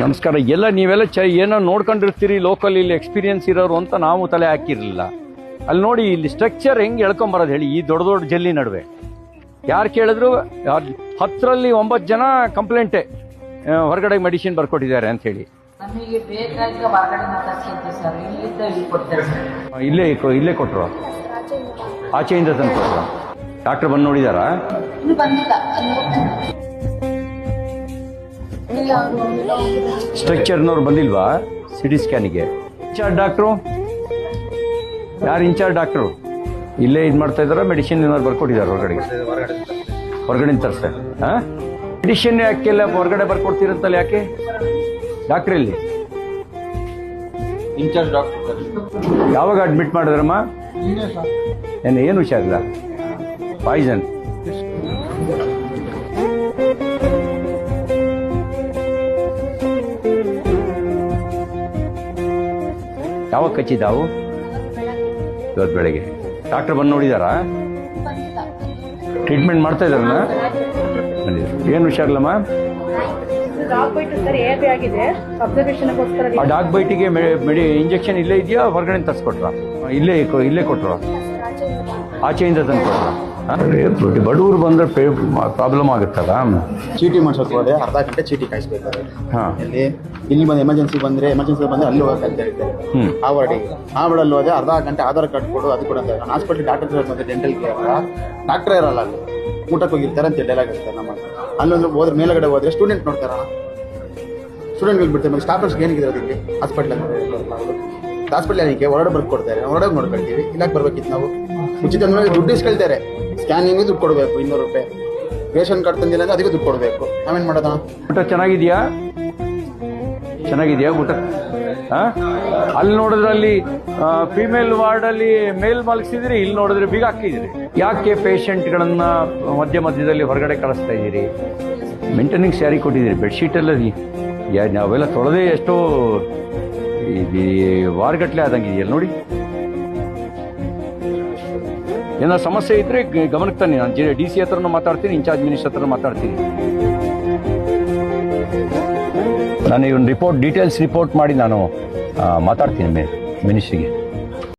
ನಮಸ್ಕಾರ ಎಲ್ಲ ನೀವೆಲ್ಲ ಚ ಏನೋ ನೋಡ್ಕೊಂಡಿರ್ತೀರಿ ಲೋಕಲ್ ಇಲ್ಲಿ ಎಕ್ಸ್ಪೀರಿಯನ್ಸ್ ಇರೋರು ಅಂತ ನಾವು ತಲೆ ಹಾಕಿರಲಿಲ್ಲ. ಅಲ್ಲಿ ನೋಡಿ ಇಲ್ಲಿ ಸ್ಟ್ರಕ್ಚರ್ ಹೆಂಗೆ ಎಳ್ಕೊಂಬರೋದು ಹೇಳಿ ಈ ದೊಡ್ಡ ದೊಡ್ಡ ಜಲ್ಲಿ ನಡುವೆ. ಯಾರು ಕೇಳಿದ್ರು ಹತ್ತರಲ್ಲಿ ಒಂಬತ್ತು ಜನ ಕಂಪ್ಲೇಂಟೇ ಹೊರಗಡೆ ಮೆಡಿಸಿನ್ ಬರ್ಕೊಟ್ಟಿದ್ದಾರೆ ಅಂತ ಹೇಳಿ. ಇಲ್ಲಿ ಇಲ್ಲೇ ಕೊಟ್ಟರು ಆಚೆಯಿಂದ ತಂದು ಕೊಟ್ಟರು ಡಾಕ್ಟರ್ ಬಂದು ನೋಡಿದಾರಾ? ಸ್ಟ್ರಕ್ಚರ್ನವ್ರು ಬಂದಿಲ್ವಾ? ಸಿಟಿ ಸ್ಕ್ಯಾನಿಗೆ ಇನ್ಚಾರ್ಜ್ ಡಾಕ್ಟ್ರು ಯಾರು ಇನ್ಚಾರ್ಜ್ ಡಾಕ್ಟ್ರು ಇಲ್ಲೇ ಇದು ಮಾಡ್ತಾ ಇದ್ದಾರಾ? ಮೆಡಿಸಿನ್ ಏನಾದ್ರು ಬರ್ಕೊಟ್ಟಿದ್ದಾರೆ ಹೊರಗಡೆ? ಹೊರಗಡೆ ತರಿಸ್ತಾರೆ ಹಾಂ ಯಾಕೆ ಎಲ್ಲ ಹೊರಗಡೆ ಬರ್ಕೊಡ್ತೀರಂತಲ್ಲ ಯಾಕೆ? ಡಾಕ್ಟ್ರ್ ಇಲ್ಲಿ ಇನ್ಚಾರ್ಜ್ ಡಾಕ್ಟರ್ ಯಾವಾಗ ಅಡ್ಮಿಟ್ ಮಾಡಿದ್ರಮ್ಮ? ಏನು ಏನು ಹುಷಾರಿಲ್ಲ? ಪಾಯ್ಸನ್ ಯಾವಾಗ ಕಚ್ಚಿದ್ದಾವು? ಇವತ್ತು ಬೆಳಗ್ಗೆ. ಡಾಕ್ಟರ್ ಬಂದು ನೋಡಿದಾರಾ? ಟ್ರೀಟ್ಮೆಂಟ್ ಮಾಡ್ತಾ ಇದಾರಲ್ಲ ಏನು ಹುಷಾರಿಲ್ಲಮ್ಮ ಆ ಡಾಗ್ ಬೈಟಿಗೆ ಮೆಡಿ ಇಂಜೆಕ್ಷನ್ ಇಲ್ಲೇ ಇದೆಯಾ? ಹೊರಗಡೆ ತರಿಸ್ಕೊಟ್ರ? ಇಲ್ಲೇ ಇಲ್ಲೇ ಕೊಟ್ರ? ಆಚೆಯಿಂದ ತಂದು ಕೊಟ್ರ ಬಡವರು ಬಂದ್ರೆ ಪ್ರಾಬ್ಲಮ್ ಆಗುತ್ತಲ್ಲ? ಚೀಟಿ ಮಾಡ್ಸೋಕೆ ಹೋದ್ರೆ ಅರ್ಧ ಗಂಟೆ ಚೀಟಿ ಕಾಯಿಸ್ಬೇಕು ಹಾಂ. ಇಲ್ಲಿ ಇಲ್ಲಿ ಬಂದು ಎಮರ್ಜೆನ್ಸಿ ಬಂದ್ರೆ ಎಮರ್ಜೆನ್ಸಿ ಬಂದ್ರೆ ಅಲ್ಲಿ ಹೋಗಕ್ಕೆ ಅಂತ ಹೇಳ್ತಾರೆ. ಆ ವಾರ್ಡಿಗೆ. ಆ ವಾರ್ಡಲ್ಲಿ ಹೋದ್ರೆ ಅರ್ಧ ಗಂಟೆ ಆಧಾರ್ ಕಾರ್ಡ್ ಕೊಡು ಅದು ಕೂಡ ಅಂತಾರೆ ನಾನು ಹಾಸ್ಪಿಟಲ್ ಡಾಕ್ಟರ್ ಬಂದ್ರೆ ಡೆಂಟಲ್ ಕೇರ್ ಡಾಕ್ಟರ್ ಇರಲ್ಲ ಅಲ್ಲಿ. ಊಟಕ್ಕೆ ಹೋಗಿರ್ತಾರೆ ಅಂತ ಡೈಲಾಗ್ ಇರ್ತಾರೆ ನಮ್ಮ ಅಲ್ಲೊಂದು ಹೋದ್ರೆ ಮೇಲಗಡೆ ಹೋದ್ರೆ ಸ್ಟೂಡೆಂಟ್ ನೋಡ್ತಾರ ಸ್ಟೂಡೆಂಟ್ಗಳು ಬಿಡ್ತಾರೆ ಮತ್ತೆ ಸ್ಟಾಫರ್ಸ್ಗೆ ಏನಿದೆ ಅದಕ್ಕೆ ಹಾಸ್ಪಿಟ್ಲ್ ಹಾಸ್ಪಿಟ್ಲ್ ಏನಕ್ಕೆ ಹೊರಗಡೆ ಬರ್ದು ಕೊಡ್ತಾರೆ ಹೊರಗಡೆ ನೋಡ್ಕೊಳ್ತೀವಿ. ಇಲ್ಲಕ್ಕೆ ಬರ್ಬೇಕಿತ್ತು ನಾವು. ಉಚಿತ ಮೇಲೆ ದುಡ್ಡು ಇಸ್ಕೊಳ್ತಾರೆ. ಸ್ಕ್ಯಾನಿಂಗ್ ದುಡ್ಡು ಕೊಡಬೇಕು? ಇನ್ನೂರು ರೂಪಾಯಿ. ರೇಷನ್ ಕಾರ್ಡ್ ತಂದಿಲ್ಲ ಅಂದ್ರೆ ಅದಕ್ಕೆ ದುಡ್ಡು ಕೊಡಬೇಕು. ನಾವೇನು ಮಾಡೋದಾ? ಊಟ ಚೆನ್ನಾಗಿದೆಯಾ? ಚೆನ್ನಾಗಿದೆಯಾ ಊಟ? ಅಲ್ಲಿ ನೋಡಿದ್ರೆ ಅಲ್ಲಿ ಫಿಮೇಲ್ ವಾರ್ಡಲ್ಲಿ ಮೇಲ್ ಮಲಗಿಸಿದ್ರಿ, ಇಲ್ಲಿ ನೋಡಿದ್ರೆ ಬೀಗ ಹಾಕಿದ್ರಿ. ಯಾಕೆ ಪೇಷಂಟ್ಗಳನ್ನ ಮಧ್ಯ ಮಧ್ಯದಲ್ಲಿ ಹೊರಗಡೆ ಕಳಿಸ್ತಾ ಇದ್ದೀರಿ? ಮೇಂಟೆನೆನ್ಸ್ ಸ್ಯಾರಿ ಕೊಟ್ಟಿದ್ದೀರಿ? ಬೆಡ್ಶೀಟೆಲ್ಲ ನಾವೆಲ್ಲ ತೊಳೆದೇ ಎಷ್ಟೋ ಇದು ವಾರಗಟ್ಲೆ ಆದಂಗೆ ಇದೆಯಲ್ಲ ನೋಡಿ. ಏನಾದ್ರು ಸಮಸ್ಯೆ ಇದ್ರೆ ಗಮನಕ್ಕೆ ತನ್ನಿ. ನಾನು ಡಿ ಸಿ ಹತ್ರನೂ ಮಾತಾಡ್ತೀನಿ, ಇನ್ಚಾರ್ಜ್ ಮಿನಿಸ್ಟರ್ ಹತ್ರ ಮಾತಾಡ್ತೀನಿ. ನಾನು ಇವನ್ ರಿಪೋರ್ಟ್ ಡೀಟೇಲ್ಸ್ ರಿಪೋರ್ಟ್ ಮಾಡಿ ನಾನು ಮಾತಾಡ್ತೀನಿ ಮೇ ಮಿನಿಸ್ಟ್ರಿಗೆ.